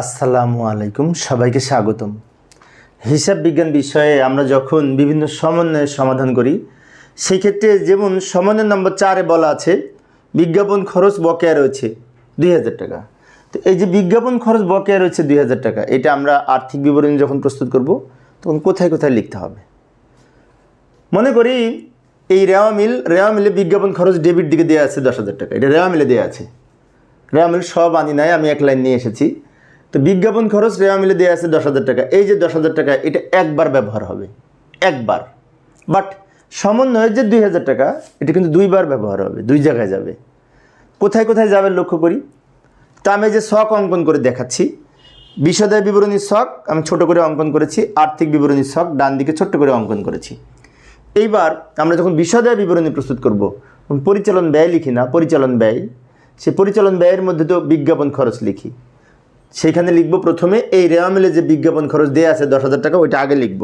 আসসালামু আলাইকুম, সবাইকে স্বাগতম। হিসাব বিজ্ঞান বিষয়ে আমরা যখন বিভিন্ন সমন্বয়ের সমাধান করি, সেই ক্ষেত্রে যেমন সমন্বয় নম্বর চারে বলা আছে, বিজ্ঞাপন খরচ বকেয়া রয়েছে দুই হাজার টাকা। তো এই যে বিজ্ঞাপন খরচ বকেয়া রয়েছে দুই হাজার টাকা, এটা আমরা আর্থিক বিবরণী যখন প্রস্তুত করব, তখন কোথায় কোথায় লিখতে হবে? মনে করি এই রেওয়া মিল, রেওয়া মিলে বিজ্ঞাপন খরচ ডেবিট দিকে দেওয়া আছে দশ হাজার টাকা। এটা রেওয়া মিলে দেওয়া আছে। রেওয়া মিল সব আনি নাই, আমি এক লাইন নিয়ে এসেছি। তো বিজ্ঞাপন খরচ রেওয়া মিলে দেওয়া আছে দশ হাজার টাকা। এই যে দশ হাজার টাকা, এটা একবার ব্যবহার হবে। একবার। বাট সমন্বয়ের যে দুই হাজার টাকা, এটা কিন্তু দুইবার ব্যবহার হবে, দুই জায়গায় যাবে। কোথায় কোথায় যাবে লক্ষ্য করি? তা আমি যে শখ অঙ্কন করে দেখাচ্ছি বিশদায় বিবরণীর শখ আমি ছোট করে অঙ্কন করেছি, আর্থিক বিবরণীর শখ ডান দিকে ছোট্ট করে অঙ্কন করেছি। এইবার আমরা যখন বিশদায় বিবরণী প্রস্তুত করব পরিচালন ব্যয় লিখি না, পরিচালন ব্যয়, সে পরিচালন ব্যয়ের মধ্যে তো বিজ্ঞাপন খরচ লিখি। সেইখানে লিখব প্রথমে, এই রেওয়া মিলে যে বিজ্ঞাপন খরচ দেওয়া আছে দশ হাজার টাকা, ওইটা আগে লিখব।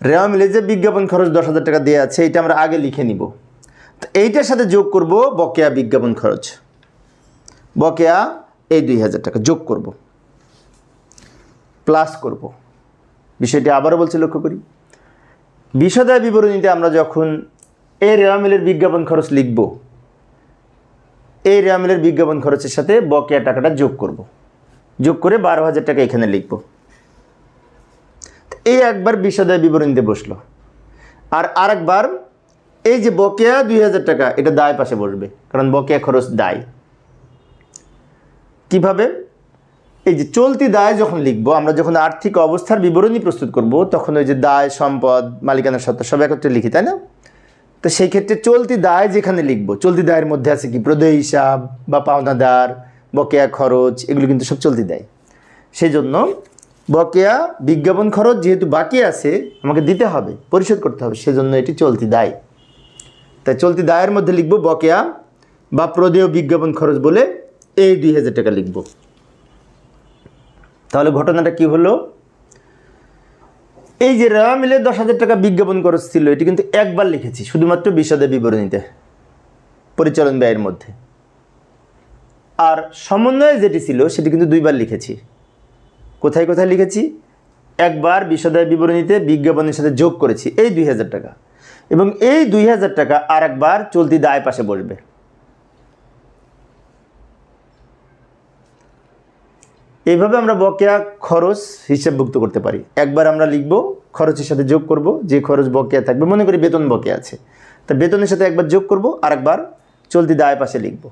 রেওয়া মিলে যে বিজ্ঞাপন খরচ দশ হাজার টাকা দেওয়া আছে এটা আমরা আগে লিখে নিব। তো এইটার সাথে যোগ করব বকেয়া বিজ্ঞাপন খরচ। বকেয়া এই দুই হাজার টাকা, যোগ করব। প্লাস করব। বিষয়টি আবারও বলছি লক্ষ্য করি। বিশদায় বিবরণীতে আমরা যখন এই রেওয়া মিলের বিজ্ঞাপন খরচ লিখব, এই রেওয়া মিলের বিজ্ঞাপন খরচের সাথে বকেয়া টাকাটা যোগ করব। যোগ করে বারো হাজার টাকা এখানে লিখব। এই একবার বিশদায় বিবরণীতে বসল। আর আরেকবার, এই যে বকেয়া দুই হাজার টাকা, এটা দায় পাশে বসবে, কারণ বকেয়া খরচ দায়। কীভাবে? এই যে চলতি দায় যখন লিখব, আমরা যখন আর্থিক অবস্থার বিবরণী প্রস্তুত করব, তখন ওই যে দায়, সম্পদ মালিকানার সত্ত্ব, সব একত্রে লিখি, তাই না? তো সেই ক্ষেত্রে চলতি দায় যেখানে লিখব, চলতি দায়ের মধ্যে আছে কি? প্রদেয় হিসাব বা পাওনাদার বকেয়া খরচ, এগুলো কিন্তু সব চলতি দায়। সেই জন্য বকেয়া বিজ্ঞাপন খরচ যেহেতু বাকি আছে, আমাকে দিতে হবে, পরিশোধ করতে হবে, সেজন্য এটি চলতি দায়। তাই চলতি দায়ের মধ্যে লিখব বকেয়া বা প্রদেয় বিজ্ঞাপন খরচ বলে এই দুই হাজার টাকা লিখব। তাহলে ঘটনাটা কি হলো? এই যে রা মিলে দশ হাজার টাকা বিজ্ঞাপন খরচ ছিল, এটি কিন্তু একবার লিখেছি, শুধুমাত্র বিশদে বিবরণীতে, পরিচালন ব্যয়ের মধ্যে। আর সমন্বয়ে যেটি ছিল, সেটি কিন্তু দুইবার লিখেছি। কোথায় কোথায় লিখেছি? একবার বিশদায় বিবরণীতে বিজ্ঞাপনের সাথে যোগ করেছি, এই দুই হাজার টাকা। এবং এই দুই হাজার টাকা আর একবার চলতি দায় পাশে বসবে। এইভাবে আমরা বকেয়া খরচ হিসাবভুক্ত করতে পারি। একবার আমরা লিখব, খরচের সাথে যোগ করব, যে খরচ বকেয়া থাকবে, মনে করি বেতন বকেয়া আছে। তা বেতনের সাথে একবার যোগ করব আর একবার চলতি দায় পাশে লিখব।